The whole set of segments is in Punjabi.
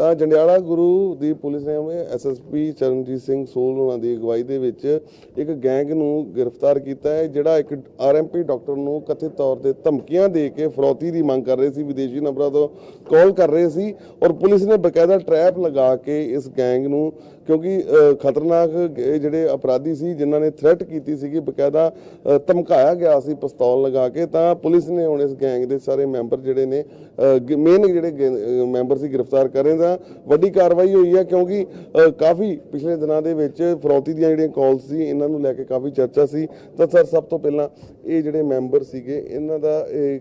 ਤਾਂ ਜੰਡਿਆਲਾ ਗੁਰੂ ਦੀ ਪੁਲਿਸ ਨੇ ਐਸਐਸਪੀ ਚਰਨਜੀਤ ਸਿੰਘ ਸੋਲ ਉਹਨਾਂ ਦੀ ਅਗਵਾਈ ਦੇ ਵਿੱਚ ਇੱਕ ਗੈਂਗ ਨੂੰ ਗ੍ਰਿਫਤਾਰ ਕੀਤਾ ਹੈ, ਜਿਹੜਾ ਇੱਕ ਆਰਐਮਪੀ ਡਾਕਟਰ ਨੂੰ ਕਥਿਤ ਤੌਰ ਤੇ ਧਮਕੀਆਂ ਦੇ ਕੇ ਫਰੌਤੀ ਦੀ ਮੰਗ ਕਰ ਰਹੇ ਸੀ, ਵਿਦੇਸ਼ੀ ਨੰਬਰਾਂ ਤੋਂ ਕਾਲ ਕਰ ਰਹੇ ਸੀ ਔਰ ਪੁਲਿਸ ਨੇ ਬਕਾਇਦਾ ਟਰੈਪ ਲਗਾ ਕੇ ਇਸ ਗੈਂਗ ਨੂੰ ਕਿਉਂਕਿ ਖਤਰਨਾਕ ਜਿਹੜੇ ਅਪਰਾਧੀ ਸੀ, ਜਿਨ੍ਹਾਂ ਨੇ ਥ੍ਰੈਟ ਕੀਤੀ ਸੀਗੀ, ਬਕਾਇਦਾ ਧਮਕਾਇਆ ਗਿਆ ਸੀ ਪਿਸਤੌਲ ਲਗਾ ਕੇ, ਤਾਂ ਪੁਲਿਸ ਨੇ ਹੁਣ ਇਸ ਗੈਂਗ ਦੇ ਸਾਰੇ ਮੈਂਬਰ ਜਿਹੜੇ ਨੇ ਮੇਨ ਜਿਹੜੇ ਗੇ- ਮੈਂਬਰ ਸੀ ਗ੍ਰਿਫਤਾਰ ਕਰੇ ਤਾਂ ਵੱਡੀ ਕਾਰਵਾਈ ਹੋਈ ਹੈ ਕਿਉਂਕਿ ਕਾਫੀ ਪਿਛਲੇ ਦਿਨਾਂ ਦੇ ਵਿੱਚ ਫਰੌਤੀ ਦੀਆਂ ਜਿਹੜੀਆਂ ਕਾਲਸ ਸੀ, ਇਹਨਾਂ ਨੂੰ ਲੈ ਕੇ ਕਾਫੀ ਚਰਚਾ ਸੀ। ਤਾਂ ਸਰ, ਸਭ ਤੋਂ ਪਹਿਲਾਂ ਇਹ ਜਿਹੜੇ ਮੈਂਬਰ ਸੀਗੇ, ਇਹਨਾਂ ਦਾ ਇਹ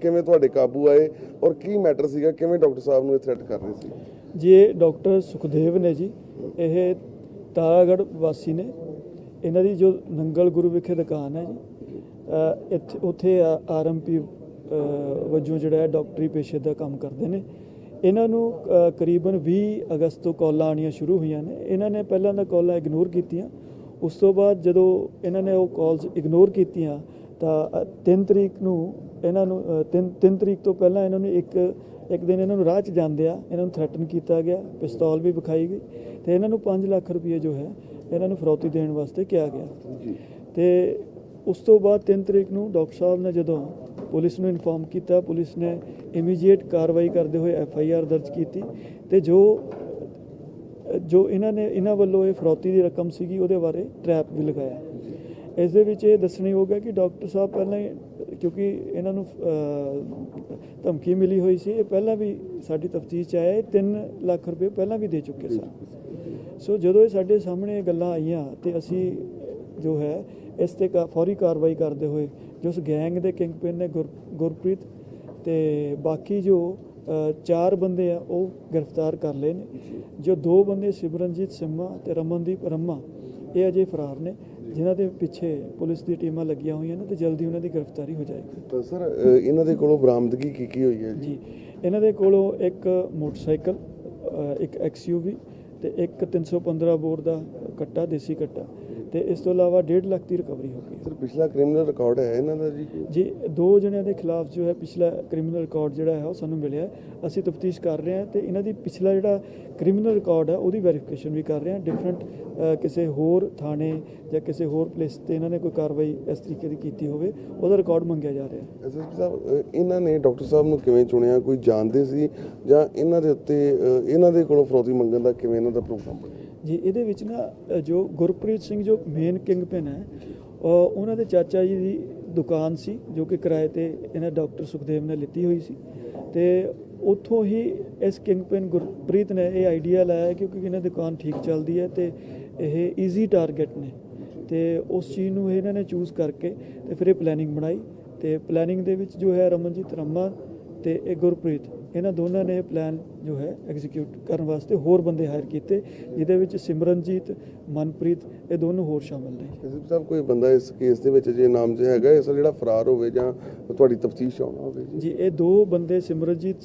ਕਿਵੇਂ ਤੁਹਾਡੇ ਕਾਬੂ ਆਏ ਔਰ ਕੀ ਮੈਟਰ ਸੀਗਾ, ਕਿਵੇਂ ਡਾਕਟਰ ਸਾਹਿਬ ਨੂੰ ਇਹ ਥ੍ਰੈਟ ਕਰ ਰਹੇ ਸੀ? ਜੇ, ਇਹ ਡਾਕਟਰ ਸੁਖਦੇਵ ਨੇ ਜੀ, ਇਹ ਤਾਰਾਗੜ੍ਹ ਵਾਸੀ ਨੇ। ਇਹਨਾਂ ਦੀ ਜੋ ਨੰਗਲ ਗੁਰੂ ਵਿਖੇ ਦੁਕਾਨ ਹੈ ਜੀ ਇੱਥੇ, ਉੱਥੇ ਆਰਐਮਪੀ ਵਜੋਂ ਜਿਹੜਾ ਹੈ ਡਾਕਟਰੀ ਪੇਸ਼ੇ ਦਾ ਕੰਮ ਕਰਦੇ ਨੇ। ਇਹਨਾਂ ਨੂੰ ਕਰੀਬਨ 20 ਅਗਸਤ ਤੋਂ ਕਾਲਾਂ ਆਉਣੀਆਂ ਸ਼ੁਰੂ ਹੋਈਆਂ ਨੇ। ਇਹਨਾਂ ਨੇ ਪਹਿਲਾਂ ਤਾਂ ਕਾਲਾਂ ਇਗਨੋਰ ਕੀਤੀਆਂ। ਉਸ ਤੋਂ ਬਾਅਦ ਜਦੋਂ ਇਹਨਾਂ ਨੇ ਉਹ ਕਾਲਸ ਇਗਨੋਰ ਕੀਤੀਆਂ, ਤਾਂ 3 ਤਰੀਕ ਨੂੰ ਇਹਨਾਂ ਨੂੰ 3 3 ਤਰੀਕ ਤੋਂ ਪਹਿਲਾਂ ਇਹਨਾਂ ਨੂੰ ਇੱਕ ਇੱਕ ਦਿਨ ਇਹਨਾਂ ਨੂੰ ਰਾਹ 'ਚ ਜਾਂਦਿਆਂ ਇਹਨਾਂ ਨੂੰ ਥ੍ਰੈਟਨ ਕੀਤਾ ਗਿਆ ਪਿਸਤੌਲ ਵੀ ਵਿਖਾਈ ਗਈ ਤੇ ਇਹਨਾਂ ਨੂੰ 5 ਲੱਖ ਰੁਪਏ ਜੋ ਹੈ ਇਹਨਾਂ ਨੂੰ ਫਰੌਤੀ ਦੇਣ ਵਾਸਤੇ ਕਿਹਾ ਗਿਆ। ਤੇ ਉਸ ਤੋਂ ਬਾਅਦ 3 ਤਰੀਕ ਨੂੰ ਡਾਕਟਰ ਸਾਹਿਬ ਨੇ ਜਦੋਂ ਪੁਲਿਸ ਨੂੰ ਇਨਫੋਰਮ ਕੀਤਾ ਪੁਲਿਸ ਨੇ ਇਮੀਡੀਏਟ ਕਾਰਵਾਈ ਕਰਦੇ ਹੋਏ ਐਫ ਆਈ ਆਰ ਦਰਜ ਕੀਤੀ ਤੇ ਜੋ ਜੋ ਇਹਨਾਂ ਨੇ ਇਹਨਾਂ ਵੱਲੋਂ ਇਹ ਫਰੌਤੀ ਦੀ ਰਕਮ ਸੀਗੀ ਉਹਦੇ ਬਾਰੇ ਟਰੈਪ ਵੀ ਲਗਾਇਆ। ਇਸ ਦੇ ਵਿੱਚ ਇਹ ਦੱਸਣੀ ਹੋਗਾ ਕਿ ਡਾਕਟਰ ਸਾਹਿਬ ਪਹਿਲਾਂ ਕਿਉਂਕਿ ਇਹਨਾਂ ਨੂੰ ਧਮਕੀ ਮਿਲੀ ਹੋਈ ਸੀ। ਇਹ ਪਹਿਲਾਂ ਵੀ ਸਾਡੀ ਤਫਤੀਸ਼ 'ਚ ਆਇਆ ਇਹ 3 ਲੱਖ ਰੁਪਏ ਪਹਿਲਾਂ ਵੀ ਦੇ ਚੁੱਕੇ ਸਨ। ਸੋ ਜਦੋਂ ਇਹ ਸਾਡੇ ਸਾਹਮਣੇ ਇਹ ਗੱਲਾਂ ਆਈਆਂ ਤੇ ਅਸੀਂ ਜੋ ਹੈ, ਇਸ ਤੇ ਕਾ- ਫੌਰੀ ਕਾਰਵਾਈ ਕਰਦੇ ਹੋਏ, ਜੋ ਉਸ ਗੈਂਗ ਦੇ ਕਿੰਗਪਿਨ ਨੇ ਗੁਰ- ਗੁਰਪ੍ਰੀਤ ਤੇ ਬਾਕੀ ਜੋ ਚਾਰ ਬੰਦੇ ਆ, ਉਹ ਗ੍ਰਿਫਤਾਰ ਕਰ ਲਏ ਨੇ। ਜੋ ਦੋ ਬੰਦੇ ਸਿਮਰਨਜੀਤ ਸਿੰਮਾ ਤੇ ਰਮਨਦੀਪ ਰੰਮਾ, ਇਹ ਅਜੇ ਫਰਾਰ ਨੇ। ਜਿਨ੍ਹਾਂ ਦੇ ਪਿੱਛੇ ਪੁਲਿਸ ਦੀ ਟੀਮਾਂ ਲੱਗੀਆਂ ਹੋਈਆਂ ਨੇ ਤੇ ਜਲਦੀ ਉਹਨਾਂ ਦੀ ਗ੍ਰਿਫਤਾਰੀ ਹੋ ਜਾਏਗੀ। ਤਾਂ ਸਰ ਇਹਨਾਂ ਦੇ ਕੋਲੋਂ ਬਰਾਮਦਗੀ ਕੀ ਕੀ ਹੋਈ ਹੈ ਜੀ? ਇਹਨਾਂ ਦੇ ਕੋਲੋਂ ਇੱਕ ਮੋਟਰਸਾਈਕਲ ਇੱਕ ਐਕਸਯੂਵੀ ਤੇ ਇੱਕ 315 ਬੋਰ ਦਾ ਕੱਟਾ ਦੇਸੀ ਕੱਟਾ। ਤੇ ਇਸ ਤੋਂ ਇਲਾਵਾ 1.5 ਲੱਖ ਦੀ ਰਿਕਵਰੀ ਹੋ ਗਈ ਸਰ ਪਿਛਲਾ ਕ੍ਰਿਮੀਨਲ ਰਿਕਾਰਡ ਹੈ ਇਹਨਾਂ ਦਾ ਜੀ? ਜੀ ਦੋ ਜਣਿਆਂ ਦੇ ਖਿਲਾਫ ਜੋ ਹੈ ਪਿਛਲਾ ਕ੍ਰਿਮੀਨਲ ਰਿਕਾਰਡ ਜਿਹੜਾ ਹੈ ਉਹ ਸਾਨੂੰ ਮਿਲਿਆ। ਅਸੀਂ ਤਫਤੀਸ਼ ਕਰ ਰਹੇ ਹਾਂ ਤੇ ਇਹਨਾਂ ਦੀ ਪਿਛਲਾ ਜਿਹੜਾ ਕ੍ਰਿਮੀਨਲ ਰਿਕਾਰਡ ਹੈ ਉਹਦੀ ਵੈਰੀਫਿਕੇਸ਼ਨ ਵੀ ਕਰ ਰਹੇ ਹਾਂ। ਡਿਫਰੈਂਟ ਕਿਸੇ ਹੋਰ ਥਾਣੇ ਜਾਂ ਕਿਸੇ ਹੋਰ ਪਲੇਸ ਤੇ ਇਹਨਾਂ ਨੇ ਕੋਈ ਕਾਰਵਾਈ ਇਸ ਤਰੀਕੇ ਦੀ ਕੀਤੀ ਹੋਵੇ ਉਹਦਾ ਰਿਕਾਰਡ ਮੰਗਿਆ ਜਾ ਰਿਹਾ ਹੈ। ਐਸਐਸਪੀ ਸਾਹਿਬ ਇਹਨਾਂ ਨੇ ਡਾਕਟਰ ਸਾਹਿਬ ਨੂੰ ਕਿਵੇਂ ਚੁਣਿਆ? ਕੋਈ ਜਾਣਦੇ ਸੀ ਜਾਂ ਇਹਨਾਂ ਦੇ ਉੱਤੇ ਇਹਨਾਂ ਦੇ ਕੋਲੋਂ ਫਰੌਤੀ ਮੰਗਣ ਦਾ ਕਿਵੇਂ ਇਹਨਾਂ ਦਾ ਪ੍ਰੋਗਰਾਮ ਬਣਿਆ? ਜੀ ਇਹਦੇ ਵਿੱਚ ਨਾ ਜੋ ਗੁਰਪ੍ਰੀਤ ਸਿੰਘ ਜੋ ਮੇਨ ਕਿੰਗ ਕਿੰਗਪਿਨ ਹੈ। ਉਹਨਾਂ ਦੇ ਚਾਚਾ ਜੀ ਦੀ ਦੁਕਾਨ ਸੀ, ਜੋ ਕਿ ਕਿਰਾਏ ਤੇ ਇਹਨਾਂ ਡਾਕਟਰ ਸੁਖਦੇਵ ਨੇ ਲਿੱਤੀ ਹੋਈ ਸੀ। ਤੇ ਉੱਥੋਂ ਹੀ ਇਸ ਕਿੰਗ ਕਿੰਗਪਿਨ ਗੁਰਪ੍ਰੀਤ ਨੇ ਇਹ ਆਈਡੀਆ ਲਾਇਆ ਕਿਉਂਕਿ ਇਹਨਾਂ ਦੀ ਦੁਕਾਨ ਠੀਕ ਚੱਲਦੀ ਹੈ ਤੇ ਇਹ ਈਜ਼ੀ ਟਾਰਗੇਟ ਨੇ। ਤੇ ਉਸ ਚੀਜ਼ ਨੂੰ ਇਹਨਾਂ ਨੇ ਚੂਜ਼ ਕਰਕੇ ਤੇ ਫਿਰ ਇਹ ਪਲੈਨਿੰਗ ਬਣਾਈ। ਤੇ ਪਲੈਨਿੰਗ ਦੇ ਵਿੱਚ ਜੋ ਹੈ ਰਮਨਜੀਤ ਰੰਮਾ ਤੇ ਇਹ ਗੁਰਪ੍ਰੀਤ। ਇਹਨਾਂ ਦੋਨਾਂ ਨੇ ਪਲਾਨ ਜੋ ਹੈ ਐਗਜ਼ੀਕਿਊਟ ਕਰਨ ਵਾਸਤੇ ਹੋਰ ਬੰਦੇ ਹਾਇਰ ਕੀਤੇ ਜਿਹਦੇ ਵਿੱਚ ਸਿਮਰਨਜੀਤ ਮਨਪ੍ਰੀਤ ਇਹ ਦੋਨੋਂ ਹੋਰ ਸ਼ਾਮਲ ਨੇ। ਐਸਐਸਪੀ ਸਾਹਿਬ ਕੋਈ ਬੰਦਾ ਇਸ ਕੇਸ ਦੇ ਵਿੱਚ ਜੇ ਨਾਮ 'ਚ ਹੈਗਾ ਇਸ ਜਿਹੜਾ ਫਰਾਰ ਹੋਵੇ ਜਾਂ ਤੁਹਾਡੀ ਤਫਤੀਸ਼ ਆਉਣਾ ਹੋਵੇ ਜੀ। ਜੀ ਇਹ ਦੋ ਬੰਦੇ ਸਿਮਰਨਜੀਤ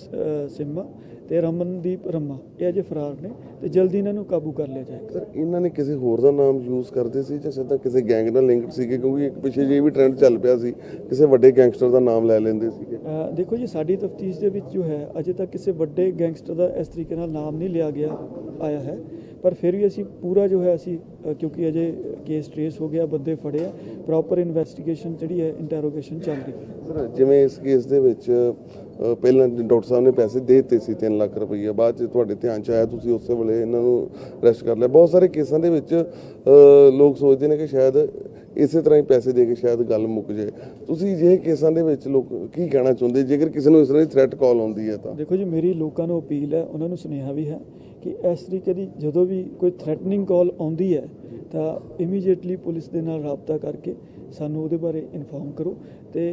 ਸਿੰਮਾ ਤੇ ਰਮਨਦੀਪ ਰੰਮਾ ਇਹ ਅਜੇ ਫਰਾਰ ਨੇ ਤੇ ਜਲਦੀ ਇਹਨਾਂ ਨੂੰ ਕਾਬੂ ਕਰ ਲਿਆ ਜਾਏਗਾ। ਸਰ ਇਹਨਾਂ ਨੇ ਕਿਸੇ ਹੋਰ ਦਾ ਨਾਮ ਯੂਜ਼ ਕਰਦੇ ਸੀ ਜਾਂ ਸਿੱਧਾ ਕਿਸੇ ਗੈਂਗ ਨਾਲ ਲਿੰਕਡ ਸੀਗੇ? ਕਿਉਂਕਿ ਇੱਕ ਪਿੱਛੇ ਜੇ ਵੀ ਟ੍ਰੈਂਡ ਚੱਲ ਪਿਆ ਸੀ ਕਿਸੇ ਵੱਡੇ ਗੈਂਗਸਟਰ ਦਾ ਨਾਮ ਲੈ ਲੈਂਦੇ ਸੀਗੇ। ਦੇਖੋ ਜੀ ਸਾਡੀ ਤਫਤੀਸ਼ ਦੇ ਵਿੱਚ ਜੋ ਹੈ ਅਜੇ ਤੱਕ ਕਿਸੇ ਵੱਡੇ ਗੈਂਗਸਟਰ ਦਾ ਇਸ ਤਰੀਕੇ ਨਾਲ ਨਾਮ ਨਹੀਂ ਲਿਆ ਗਿਆ ਆਇਆ ਹੈ। ਪਰ ਫਿਰ ਵੀ ਅਸੀਂ ਪੂਰਾ ਜੋ ਹੈ ਅਸੀਂ ਕਿਉਂਕਿ ਅਜੇ ਕੇਸ ਟ੍ਰੇਸ ਹੋ ਗਿਆ, ਬੰਦੇ ਫੜੇ ਆ ਪ੍ਰੋਪਰ ਇਨਵੈਸਟੀਗੇਸ਼ਨ ਜਿਹੜੀ ਹੈ ਇੰਟਰੋਗੇਸ਼ਨ ਚੱਲ ਰਹੀ ਹੈ। ਸਰ, ਜਿਵੇਂ ਇਸ ਕੇਸ ਦੇ ਵਿੱਚ ਪਹਿਲਾਂ ਡਾਕਟਰ ਸਾਹਿਬ ਨੇ ਪੈਸੇ ਦੇ ਦਿੱਤੇ ਸੀ 3 ਲੱਖ ਰੁਪਈਆ, ਬਾਅਦ ਚ ਤੁਹਾਡੇ ਧਿਆਨ ਚ ਆਇਆ, ਤੁਸੀਂ ਉਸੇ ਵੇਲੇ ਇਹਨਾਂ ਨੂੰ ਅਰੈਸਟ ਕਰ ਲਿਆ। ਬਹੁਤ ਸਾਰੇ ਕੇਸਾਂ ਦੇ ਵਿੱਚ ਲੋਕ ਸੋਚਦੇ ਨੇ ਕਿ ਸ਼ਾਇਦ ਇਸੇ ਤਰ੍ਹਾਂ ਹੀ ਪੈਸੇ ਦੇ ਕੇ ਸ਼ਾਇਦ ਗੱਲ ਮੁੱਕ ਜਾਏ। ਤੁਸੀਂ ਅਜਿਹੇ ਕੇਸਾਂ ਦੇ ਵਿੱਚ ਲੋਕ ਕੀ ਕਹਿਣਾ ਚਾਹੁੰਦੇ? ਜੇਕਰ ਕਿਸੇ ਨੂੰ ਇਸ ਤਰ੍ਹਾਂ ਦੀ ਥ੍ਰੈਟ ਕਾਲ ਆਉਂਦੀ ਹੈ ਤਾਂ। ਦੇਖੋ ਜੀ, ਮੇਰੀ ਲੋਕਾਂ ਨੂੰ ਅਪੀਲ ਹੈ, ਉਹਨਾਂ ਨੂੰ ਸੁਨੇਹਾ ਵੀ ਹੈ ਕਿ ਇਸ ਤਰੀਕੇ ਦੀ ਜਦੋਂ ਵੀ ਕੋਈ ਥ੍ਰੈਟਨਿੰਗ ਕਾਲ ਆਉਂਦੀ ਹੈ ਤਾਂ ਇਮੀਡੀਏਟਲੀ ਪੁਲਿਸ ਦੇ ਨਾਲ ਰਾਬਤਾ ਕਰਕੇ ਸਾਨੂੰ ਉਹਦੇ ਬਾਰੇ ਇਨਫੋਰਮ ਕਰੋ ਤੇ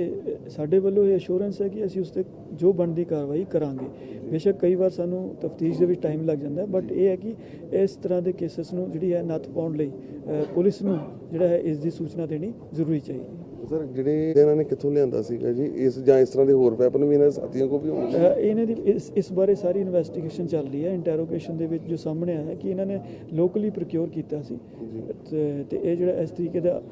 ਸਾਡੇ ਵੱਲੋਂ ਇਹ ਅਸ਼ੋਰੈਂਸ ਹੈ ਕਿ ਅਸੀਂ ਉਸ ਤੇ ਜੋ ਬਣਦੀ ਕਾਰਵਾਈ ਕਰਾਂਗੇ। ਬੇਸ਼ੱਕ ਕਈ ਵਾਰ ਸਾਨੂੰ ਤਫਤੀਸ਼ ਦੇ ਵਿੱਚ ਟਾਈਮ ਲੱਗ ਜਾਂਦਾ ਬਟ ਇਹ ਹੈ ਕਿ ਇਸ ਤਰ੍ਹਾਂ ਦੇ ਕੇਸਸ ਨੂੰ ਜਿਹੜੀ ਹੈ ਨੱਥ ਪਾਉਣ ਲਈ ਪੁਲਿਸ ਨੂੰ ਜਿਹੜਾ ਹੈ ਇਸ ਦੀ ਸੂਚਨਾ ਦੇਣੀ ਜ਼ਰੂਰੀ ਚਾਹੀਦੀ ਸਰ ਜਿਹੜੇ ਇਹਨਾਂ ਨੇ ਕਿੱਥੋਂ ਲਿਆਂਦਾ ਸੀਗਾ ਜੀ? ਇਸ ਜਾਂ ਇਸ ਤਰ੍ਹਾਂ ਦੇ ਹੋਰ ਵੈਪਨ ਵੀ ਇਹਨਾਂ ਦੇ ਸਾਥੀਆਂ ਕੋਲ ਵੀ ਹੋਣਗੇ? ਇਹਨਾਂ ਦੀ ਇਸ ਇਸ ਬਾਰੇ ਸਾਰੀ ਇਨਵੈਸਟੀਗੇਸ਼ਨ ਚੱਲ ਰਹੀ ਹੈ। ਇੰਟਰੋਗੇਸ਼ਨ ਦੇ ਵਿੱਚ ਜੋ ਸਾਹਮਣੇ ਆਇਆ ਕਿ ਇਹਨਾਂ ਨੇ ਲੋਕਲੀ ਪ੍ਰੋਕਿਉਰ ਕੀਤਾ ਸੀ। ਤੇ ਤੇ ਇਹ ਜਿਹੜਾ ਇਸ ਤਰੀਕੇ ਦਾ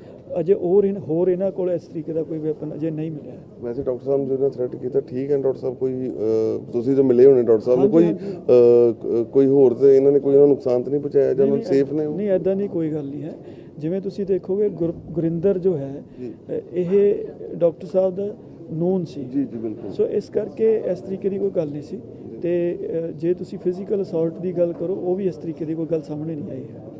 ਅਜੇ ਹੋਰ ਇਨ- ਹੋਰ ਇਹਨਾਂ ਕੋਲ ਇਸ ਤਰੀਕੇ ਦਾ ਕੋਈ ਵੈਪਨ ਅਜੇ ਨਹੀਂ ਮਿਲਿਆ। ਵੈਸੇ ਡਾਕਟਰ ਸਾਹਿਬ ਜੋ ਇਹਨਾਂ ਥ੍ਰੈਟ ਕੀਤਾ ਠੀਕ ਹੈ ਡਾਕਟਰ ਸਾਹਿਬ? ਕੋਈ ਤੁਸੀਂ ਤਾਂ ਮਿਲੇ ਹੋਣੇ ਡਾਕਟਰ ਸਾਹਿਬ। ਨੂੰ ਕੋਈ ਕੋਈ ਹੋਰ ਤੇ ਇਹਨਾਂ ਨੇ ਕੋਈ ਉਹਨਾਂ ਨੂੰ ਨੁਕਸਾਨ ਤਾਂ ਨਹੀਂ ਪਹੁੰਚਾਇਆ ਜਾਂ ਨਹੀਂ, ਸੇਫ ਨੇ ਉਹ? ਨਹੀਂ ਐਦਾਂ ਦੀ ਕੋਈ ਗੱਲ ਨਹੀਂ ਹੈ। ਜਿਵੇਂ ਤੁਸੀਂ ਦੇਖੋਗੇ ਗੁਰ- ਗੁਰਿੰਦਰ ਜੋ ਹੈ ਇਹ ਡਾਕਟਰ ਸਾਹਿਬ ਦਾ ਨੂਨ ਸੀ। ਜੀ ਜੀ ਬਿਲਕੁਲ। ਸੋ ਇਸ ਕਰਕੇ ਇਸ ਤਰੀਕੇ ਦੀ ਕੋਈ ਗੱਲ ਨਹੀਂ ਸੀ। ਤੇ ਜੇ ਤੁਸੀਂ ਫਿਜ਼ੀਕਲ ਅਸਾਲਟ ਦੀ ਗੱਲ ਕਰੋ ਉਹ ਵੀ ਇਸ ਤਰੀਕੇ ਦੀ ਕੋਈ ਗੱਲ ਸਾਹਮਣੇ ਨਹੀਂ ਆਈ ਹੈ।